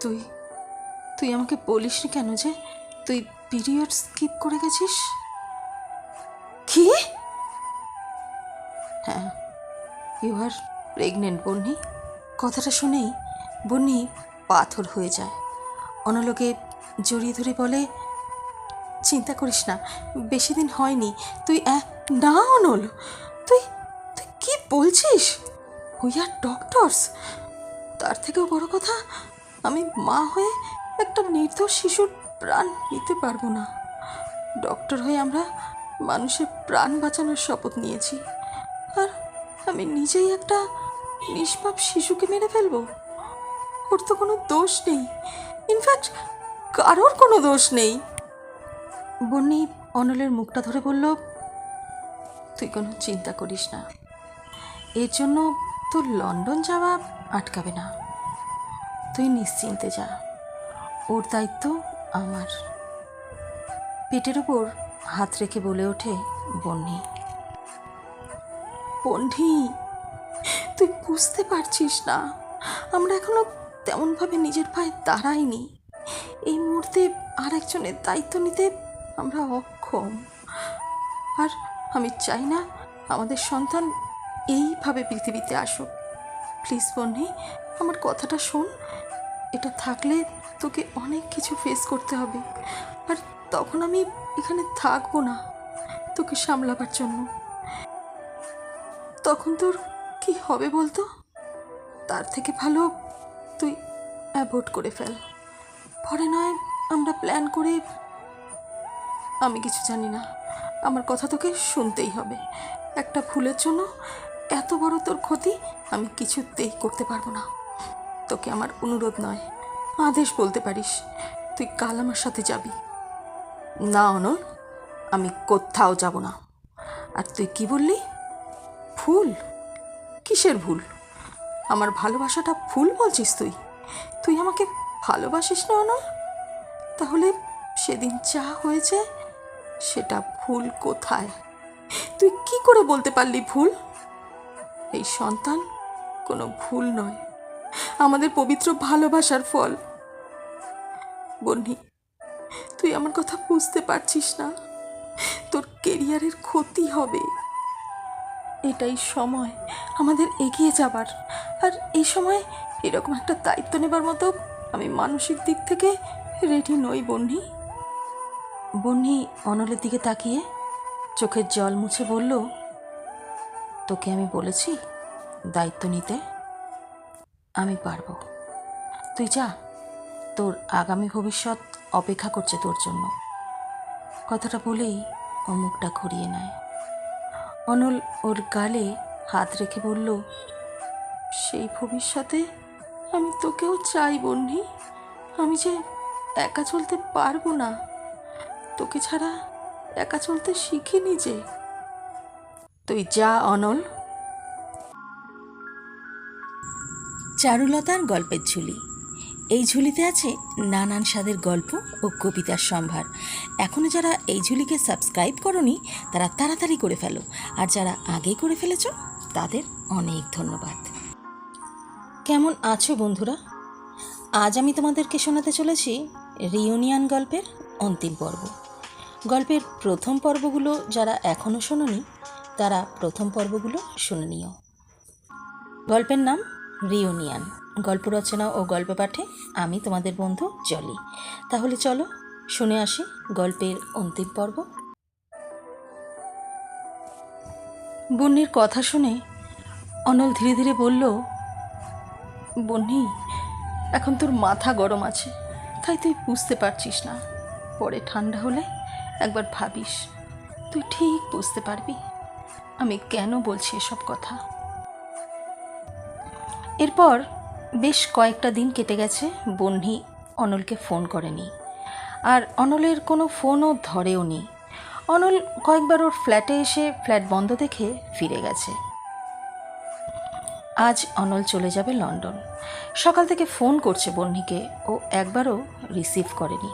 তুই তুই আমাকে বলিস বলিসনি কেন যে তুই পিরিয়ড স্কিপ করে গেছিস? কি? হ্যাঁ ইউ আর প্রেগনেন্ট বন্নি। কথাটা শুনেই বন্নি পাথর হয়ে যায়। অনলোকে জড়িয়ে ধরে বলে চিন্তা করিস না বেশি দিন হয়নি। তুই না অনল তুই তুই কি বলছিস? উই আর ডক্টরস তার থেকেও বড় কথা আমি মা হয়ে একটা নির্দোষ শিশুর প্রাণ নিতে পারব না। ডক্টর হয়ে আমরা মানুষের প্রাণ বাঁচানোর শপথ নিয়েছি। আর আমি নিজেই একটা নিষ্পাপ শিশুকে মেরে ফেলব। ওর তো কোনো দোষ নেই। ইনফ্যাক্ট কারোর কোনো দোষ নেই। বন্নি অনলের মুখটা ধরে বলল, তুই কোনো চিন্তা করিস না। এর জন্য তোর লন্ডন যাওয়া আটকাবে না। তুই নিশ্চিন্তে যা, ওর দায়িত্ব আমার। পেটের ওপর হাত রেখে বলে ওঠে, বন্নি। বন্ধি তুই বুঝতে পারছিস না, আমরা এখনও তেমনভাবে নিজের পায়ে দাঁড়াইনি। এই মুহূর্তে আর একজনের দায়িত্ব নিতে আমরা অক্ষম। আর আমি চাই না আমাদের সন্তান এইভাবে পৃথিবীতে আসুক। প্লিজ বন্নি, আমার কথাটা শোন। এটা থাকলে তোকে অনেক কিছু ফেস করতে হবে। আর তখন আমি এখানে থাকব না, তোকে সামলাবার জন্য। তখন তোর কি হবে বলতো? তার থেকে ভালো তুই অ্যাভয়েড করে ফেল। পরে নয় আমরা প্ল্যান করে, আমি কিছু জানি না। আমার কথা তোকে শুনতেই হবে। একটা ভুলের জন্য এত বড় তোর ক্ষতি আমি কিছুতেই করতে পারব না। তোকে আমার অনুরোধ নয়। আদেশ বলতে পারিস, তুই কাল আমার সাথে যাবি। না অনল আমি কোথাও যাব না। আর তুই কি বললি? ফুল কিসের ভুল? আমার ভালোবাসাটা ফুল বলছিস তুই? তুই আমাকে ভালোবাসিস না অনল তাহলে সেদিন যা হয়েছে, সেটা ভুল কোথায়? তুই কি করে বলতে পারলি ভুল? এই সন্তান কোনো ভুল নয়। আমাদের পবিত্র ভালোবাসার ফল। বন্নি, তুই আমার কথা বুঝতে পারছিস না। তোর কেরিয়ারের ক্ষতি হবে। এটাই সময় আমাদের এগিয়ে যাবার। আর এই সময় এরকম একটা দায়িত্ব নেবার মতো আমি মানসিক দিক থেকে রেডি নই, বন্নি। বন্নি অনলের দিকে তাকিয়ে চোখের জল মুছে বলল, তোকে আমি বলেছি দায়িত্ব নিতে? আমি পারব। তুই যা। তোর আগামী ভবিষ্যৎ অপেক্ষা করছে তোর জন্য। কথাটা বলেই ও মুখটা ঘুরিয়ে নেয়। অনল ওর গালে হাত রেখে বলল, সেই ভবিষ্যতে আমি তোকেও চাই বন্নি। আমি যে একা চলতে পারব না। তোকে ছাড়া একা চলতে শিখিনি যে। তুই যা, অনল। চারুলতার গল্পের ঝুলি। এই ঝুলিতে আছে নানান স্বাদের গল্প ও কবিতার সম্ভার। এখনও যারা এই ঝুলিকে সাবস্ক্রাইব করনি, তারা তাড়াতাড়ি করে ফেলো। আর যারা আগেই করে ফেলেছ, তাদের অনেক ধন্যবাদ। কেমন আছো বন্ধুরা? আজ আমি তোমাদেরকে শোনাতে চলেছি রিউনিয়ন গল্পের অন্তিম পর্ব। গল্পের প্রথম পর্বগুলো যারা এখনও শোনোনি, তারা প্রথম পর্বগুলো শুনে নিও। গল্পের নাম রিউনিয়ন। গল্প রচনা ও গল্প পাঠে আমি তোমাদের বন্ধু জলি। তাহলে চলো শুনে আসি গল্পের অন্তিম পর্ব। বন্নির কথা শুনে অনল ধীরে ধীরে বলল, বন্নি, এখন তোর মাথা গরম আছে, তাই তুই বুঝতে পারছিস না। পরে ঠান্ডা হলে একবার ভাবিস, তুই ঠিক বুঝতে পারবি। আমি কেন বলছি এসব কথা? এরপর বেশ কয়েকটা দিন কেটে গেছে বন্নি অনলকে ফোন করেনি। আর অনলের কোনো ফোনও ধরেও নি। অনল কয়েকবার ওর ফ্ল্যাটে এসে ফ্ল্যাট বন্ধ দেখে ফিরে গেছে। আজ অনল চলে যাবে লন্ডন। সকাল থেকে ফোন করছে বন্নিকে ও একবারও রিসিভ করেনি।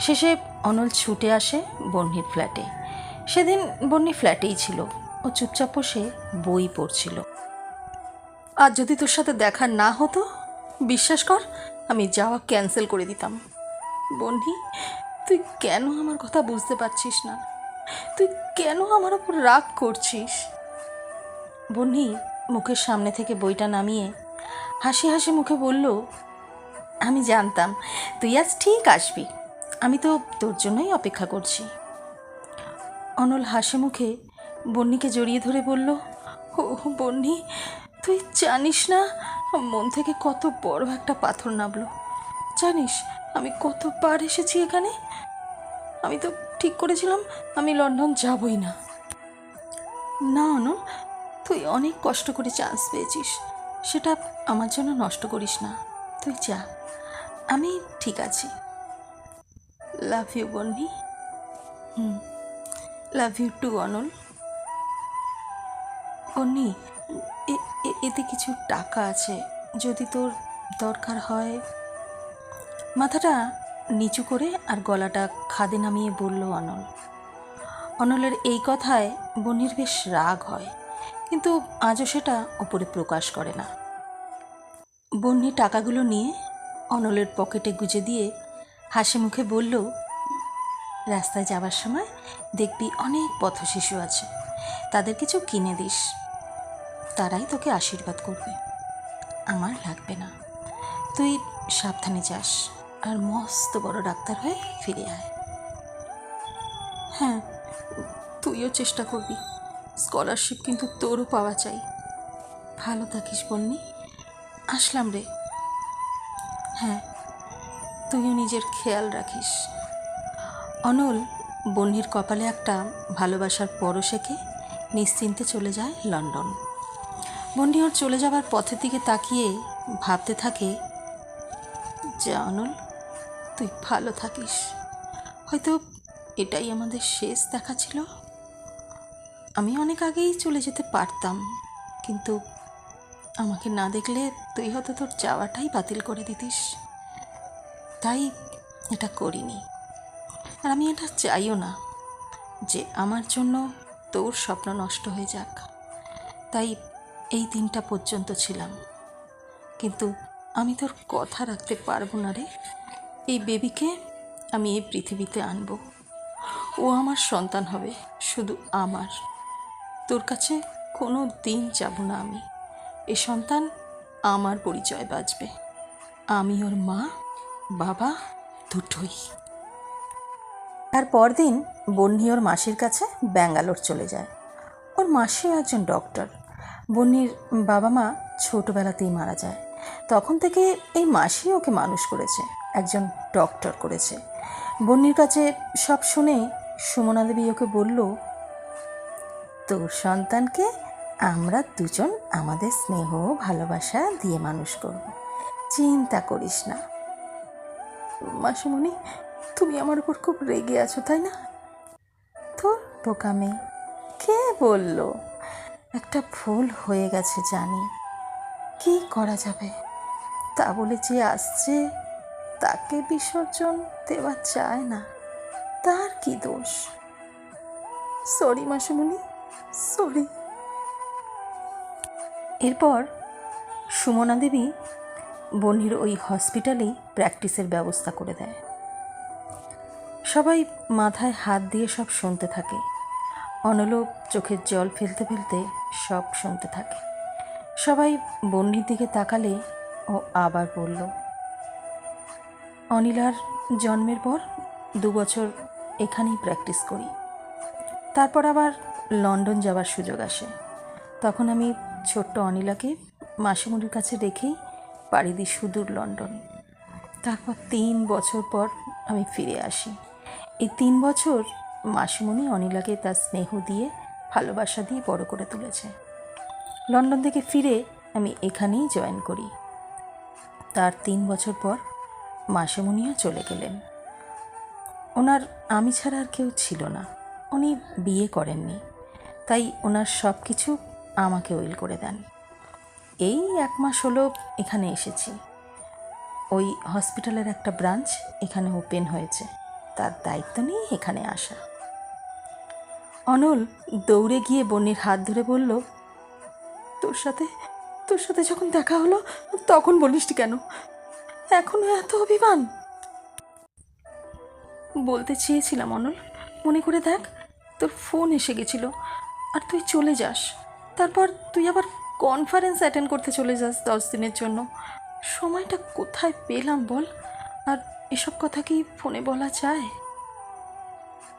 শেষে অনল ছুটে আসে বন্নির ফ্ল্যাটে। সেদিন বন্নি ফ্ল্যাটেই ছিল। ও চুপচাপ বসে বই পড়ছিল। আজ যদি তোর সাথে দেখা না হতো, বিশ্বাস কর, আমি যাওয়া ক্যান্সেল করে দিতাম। বন্ধি, তুই কেন আমার কথা বুঝতে পারছিস না? তুই কেন আমার ওপর রাগ করছিস? বন্ধি, মুখের সামনে থেকে বইটা নামিয়ে হাসি হাসি মুখে বলল, আমি জানতাম, তুই আজ ঠিক আসবি। আমি তো তোর জন্যই অপেক্ষা করছি। অনল হাসি মুখে বন্নিকে জড়িয়ে ধরে বলল, ও বন্নি তুই জানিস না, মন থেকে কত বড় একটা পাথর নামলো। জানিস, আমি কতবার এসেছি এখানে? আমি তো ঠিক করেছিলাম, আমি লন্ডন যাবই না। না অনল তুই অনেক কষ্ট করে চান্স পেয়েছিস। সেটা আমার জন্য নষ্ট করিস না। তুই যা। আমি ঠিক আছি। Love you Bonny. Hmm. Love you too অনল এ- এতে কিছু টাকা আছে, যদি তোর দরকার হয়। মাথাটা নিচু করে আর গলাটা খাদে নামিয়ে বলল অনল। অনলের এই কথায় বন্নির বেশ রাগ হয়, কিন্তু আজও সেটা ওপরে প্রকাশ করে না। বন্নি টাকাগুলো নিয়ে অনলের পকেটে গুজে দিয়ে হাসি মুখে বলল, রাস্তায় যাবার সময় দেখবি অনেক পথ শিশু আছে, তাদের কিছু কিনে দিস। তারাই তোকে আশীর্বাদ করবে। আমার লাগবে না। তুই সাবধানে যাস আর মস্ত বড় ডাক্তার হয়ে ফিরে আয়। হ্যাঁ তুইও চেষ্টা করবি। স্কলারশিপ কিন্তু তোরও পাওয়া চাই। ভালো থাকিস বলনি আসলাম রে। হ্যাঁ তুইও নিজের খেয়াল রাখিস। অনল বন্নির কপালে একটা ভালোবাসার পরশ এঁকে নিশ্চিন্তে চলে যায় লন্ডন। বন্নি ওর চলে যাবার পথের দিকে তাকিয়ে ভাবতে থাকে যে অনল তুই ভালো থাকিস। হয়তো এটাই আমাদের শেষ দেখা ছিল। আমি অনেক আগেই চলে যেতে পারতাম, কিন্তু আমাকে না দেখলে তুই হয়তো তোর যাওয়াটাই বাতিল করে দিতিস। তাই এটা করিনি। আর আমি এটা চাইও না যে আমার জন্য তোর স্বপ্ন নষ্ট হয়ে যাক। তাই এই দিনটা পর্যন্ত ছিলাম। কিন্তু আমি তোর কথা রাখতে পারব না রে। এই বেবিকে আমি এই পৃথিবীতে আনব। ও আমার সন্তান হবে, শুধু আমার। তোর কাছে কোনো দিন যাব না আমি। এ সন্তান আমার পরিচয় বাঁচবে। আমি ওর মা, বাবা দুটোই। তার পরদিন বন্নি ওর মাসির কাছে ব্যাঙ্গালোর চলে যায়। ওর মাসি একজন ডক্টর। বন্নির বাবা মা ছোটোবেলাতেই মারা যায়। তখন থেকে এই মাসি ওকে মানুষ করেছে, একজন ডক্টর করেছে। বন্নির কাছে সব শুনে সুমনা দেবী ওকে বলল, তোর সন্তানকে আমরা দুজন আমাদের স্নেহ ভালোবাসা দিয়ে মানুষ করব। চিন্তা করিস না। মাসিমণি, তুমি আমার উপর খুব রেগে আছো, তাই না? তোর বোকামে কে বলল? একটা ভুল হয়ে গেছে জানি। কি করা যাবে? তা বলে যে আসছে, তাকে বিসর্জন দেওয়া চায় না। তার কি দোষ? সরি মাসিমণি। সরি এরপর সুমনা দেবী বন্নির ওই হসপিটালেই প্র্যাকটিসের ব্যবস্থা করে দেয়। সবাই মাথায় হাত দিয়ে সব শুনতে থাকে। অনলোক চোখের জল ফেলতে ফেলতে সব শুনতে থাকে। সবাই বন্নির দিকে তাকালে ও আবার বলল, অনিলার জন্মের পর দু বছর এখানেই প্র্যাকটিস করি। তারপর আবার লন্ডন যাওয়ার সুযোগ আসে। তখন আমি ছোট্ট অনিলাকে মাসিমুনির কাছে রেখেই পাড়ি দিই সুদূর লন্ডন। তারপর তিন বছর পর আমি ফিরে আসি। এই তিন বছর মাসিমণি অনিলাকে তার স্নেহ দিয়ে ভালোবাসা দিয়ে বড় করে তুলেছে। লন্ডন থেকে ফিরে আমি এখানেই জয়েন করি। তার তিন বছর পর মাসিমণিও চলে গেলেন। ওনার আমি ছাড়া আর কেউ ছিল না। উনি বিয়ে করেননি। তাই ওনার সব কিছু আমাকে উইল করে দেন। এই এক মাস হলো এখানে এসেছি। ওই হসপিটালের একটা ব্রাঞ্চ এখানে ওপেন হয়েছে। তার দায়িত্ব নিয়ে এখানে আসা। অনল দৌড়ে গিয়ে বন্নির হাত ধরে বলল, তোর সাথে তোর সাথে যখন দেখা হলো, তখন বলিসটি কেন? এখনও এত অভিমান? বলতে চেয়েছিলাম অনল, মনে করে দেখ, তোর ফোন এসে গেছিল আর তুই চলে যাস। তারপর তুই আবার কনফারেন্স অ্যাটেন্ড করতে চলে যাস দশ দিনের জন্য। সময়টা কোথায় পেলাম বল? আর এসব কথা কি ফোনে বলা যায়?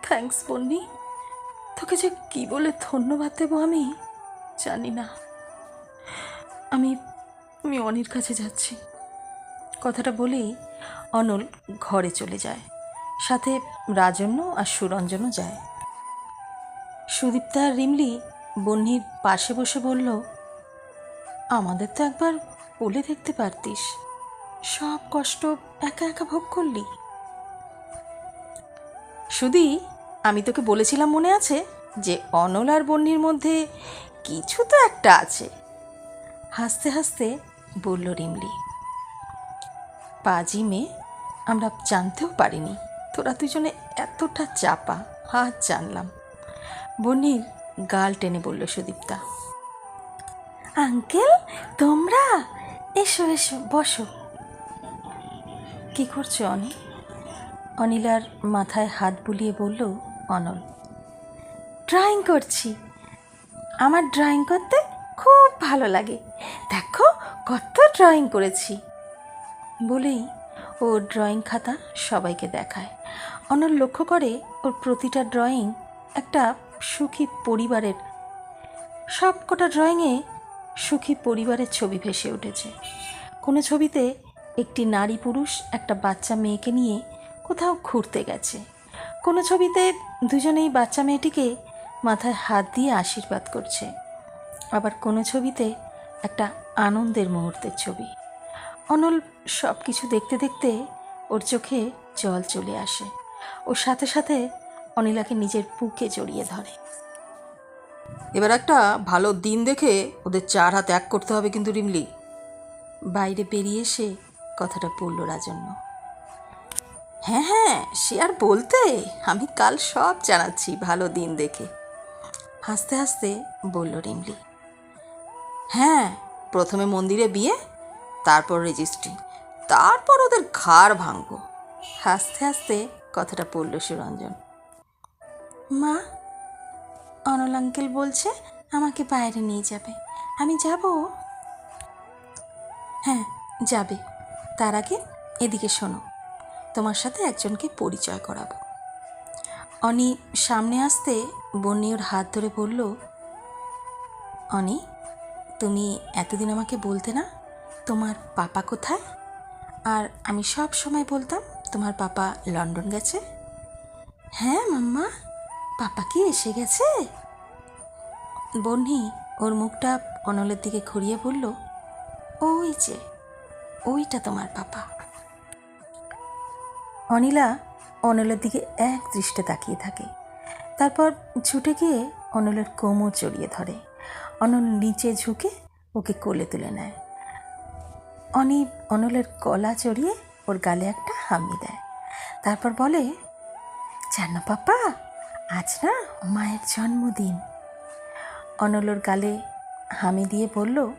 থ্যাঙ্কস বন্নি। তোকে যে কি বলে ধন্যবাদ দেবো আমি, জানি না। আমি আমি অনির কাছে যাচ্ছি। কথাটা বলেই অনল ঘরে চলে যায়। সাথে রাজন্য আর সুরঞ্জনও যায়। সুদীপ্তা রিমলি বন্নির পাশে বসে বলল, আমাদের তো একবার বলে দেখতে পারতিস। সব কষ্ট একা একা ভোগ করলি? শুধু আমি তোকে বলেছিলাম মনে আছে যে অনল আর বন্নির মধ্যে কিছু তো একটা আছে। হাসতে হাসতে বলল রিমলি, পাজি মেয়ে, আমরা জানতেও পারিনি। তোরা দুজনে এতটা চাপা হাত জানলাম। বন্নির গাল টেনে বলল সুদীপ্তা, আঙ্কেল, তোমরা? এসো এসো, বসো। কি করছ অনি অনিলার মাথায় হাত বুলিয়ে বলল অনল। ড্রয়িং করছি। আমার ড্রয়িং করতে খুব ভালো লাগে। দেখো, কত ড্রয়িং করেছি। বলেই ও ড্রয়িং খাতা সবাইকে দেখায়। অনল লক্ষ্য করে ওর প্রতিটা ড্রয়িং একটা সুখী পরিবারের সব কটা ড্রয়িংয়ে সুখী পরিবারের ছবি ভেসে উঠেছে। কোনো ছবিতে একটি নারী পুরুষ একটা বাচ্চা মেয়েকে নিয়ে কোথাও ঘুরতে গেছে। কোনো ছবিতে দুজনেই বাচ্চা মেয়েটিকে মাথায় হাত দিয়ে আশীর্বাদ করছে। আবার কোনো ছবিতে একটা আনন্দের মুহূর্তের ছবি। অনল সব কিছু দেখতে দেখতে ওর চোখে জল চলে আসে। ওর সাথে সাথে অনিলাকে নিজের বুকে জড়িয়ে ধরে। এবার একটা ভালো দিন দেখে ওদের চার হাত এক করতে হবে কিন্তু রিমলি। বাইরে বেরিয়ে এসে কথাটা বলল রাজন্য। হ্যাঁ হ্যাঁ সে আর বলতে? আমি কাল সব জানাচ্ছি ভালো দিন দেখে। হাসতে হাসতে বলল রিমলি। হ্যাঁ প্রথমে মন্দিরে বিয়ে, তারপর রেজিস্ট্রি, তারপর ওদের ঘাড় ভাঙবো। হাসতে হাসতে কথাটা বলল সুরঞ্জন। মা, অনল আঙ্কেল বলছে আমাকে বাইরে নিয়ে যাবে। আমি যাব? হ্যাঁ যাবে। তার আগে এদিকে শোনো। তোমার সাথে একজনকে পরিচয় করাবো। অনি সামনে আসতে বন্নি ওর হাত ধরে বলল, অনি, তুমি এতদিন আমাকে বলতে না, তোমার পাপা কোথায়? আর আমি সব সময় বলতাম, তোমার পাপা লন্ডন গেছে? হ্যাঁ মাম্মা, পাপা কি এসে গেছে? বন্নি ওর মুখটা অনলের দিকে ঘুরিয়ে বলল, ওই যে, ওইটা তোমার পাপা। অনিলা অনলের দিকে এক দৃষ্টে তাকিয়ে থাকে। তারপর ছুটে গিয়ে অনলের কোমর জড়িয়ে ধরে। অনল নিচে ঝুঁকে ওকে কোলে তুলে নেয়। অনি অনলের গলা চড়িয়ে ওর গালে একটা হামি দেয়। তারপর বলে, জানো পাপা, আজ না মায়ের জন্মদিন। অনল ওর গালে হামি দিয়ে বলল,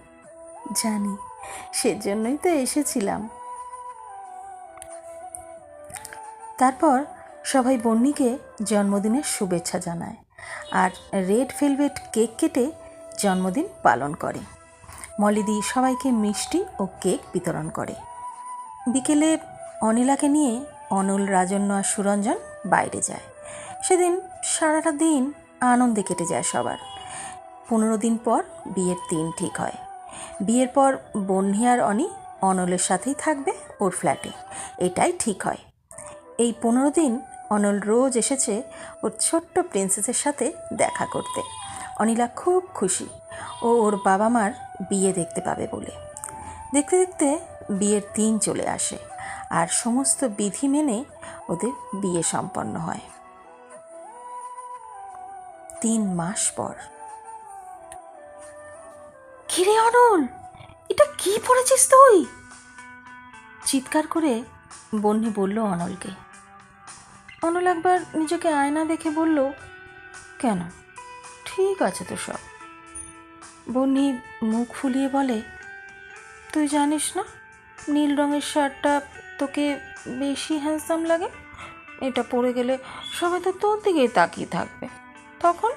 জানি, সেজন্যই তো এসেছিলাম। তারপর সবাই বন্নিকে জন্মদিনের শুভেচ্ছা জানায় আর রেড ভেলভেট কেক কেটে জন্মদিন পালন করে। মলিদি সবাইকে মিষ্টি ও কেক বিতরণ করে। বিকেলে অনিলাকে নিয়ে অনল, রাজন্য আর সুরঞ্জন বাইরে যায়। সেদিন সারাটা দিন আনন্দে কেটে যায় সবার। পনেরো দিন পর বিয়ের দিন ঠিক হয়। বিয়ের পর বন্যি আর অনি অনলের সাথেই থাকবে ওর ফ্ল্যাটে। এটাই ঠিক হয়। এই পনেরো দিন অনল রোজ এসেছে ওর ছোট্ট প্রিন্সেসের সাথে দেখা করতে। অনিলা খুব খুশি ও ওর বাবা মার বিয়ে দেখতে পাবে বলে। দেখতে দেখতে বিয়ের দিন চলে আসে আর সমস্ত বিধি মেনে ওদের বিয়ে সম্পন্ন হয়। তিন মাস পর। কিরে অনল এটা কি পড়েছিস তুই? চিৎকার করে বন্যি বলল অনলকে। অনল একবার নিজেকে আয়না দেখে বলল, কেন? ঠিক আছে তো সব। বন্যি মুখ ফুলিয়ে বলে, তুই জানিস না, নীল রঙের শার্টটা তোকে বেশি হ্যান্ডসাম লাগে? এটা পরে গেলে সবাই তো তোর দিকেই তাকিয়ে থাকবে। তখন?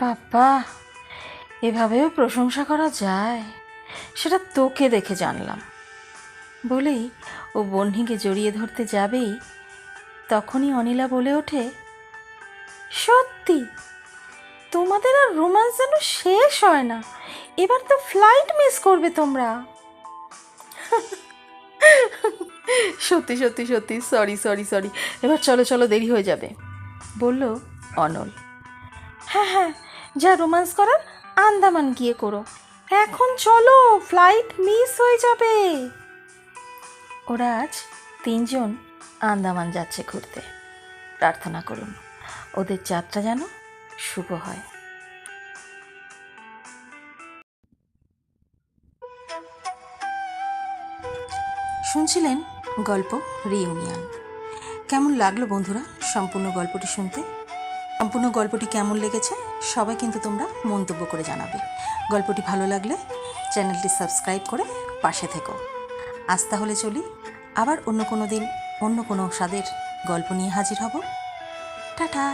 বাবা, এভাবেও প্রশংসা করা যায়? সেটা তোকে দেখে জানলাম। বলেই ও বহ্নিকে জড়িয়ে ধরতে যাবেই, তখনই অনিলা বলে ওঠে, সত্যি, তোমাদের আর রোমান্স যেন শেষ হয় না, এবার তো ফ্লাইট মিস করবে তোমরা। সত্যি সত্যি সত্যি, সরি সরি সরি, এবার চলো চলো, দেরি হয়ে যাবে, বলল অনল। হ্যাঁ হ্যাঁ যা রোমান্স করার আন্দামান গিয়ে করো, এখন চলো, ফ্লাইট মিস হয়ে যাবে। ওরা আজ তিনজন আন্দামান যাচ্ছে ঘুরতে। প্রার্থনা করুন, ওদের যাত্রা যেন শুভ হয়। শুনছিলেন গল্প রিউনিয়ন। কেমন লাগল বন্ধুরা সম্পূর্ণ গল্পটি শুনতে? সম্পূর্ণ গল্পটি কেমন লেগেছে সবাই কিন্তু তোমরা মন্তব্য করে জানাবে। গল্পটি ভালো লাগলে চ্যানেলটি সাবস্ক্রাইব করে পাশে থেকো। আজ তাহলে চলি, আবার অন্য কোনো দিন, অন্য কোনো স্বাদের গল্প নিয়ে হাজির হব। টাটা!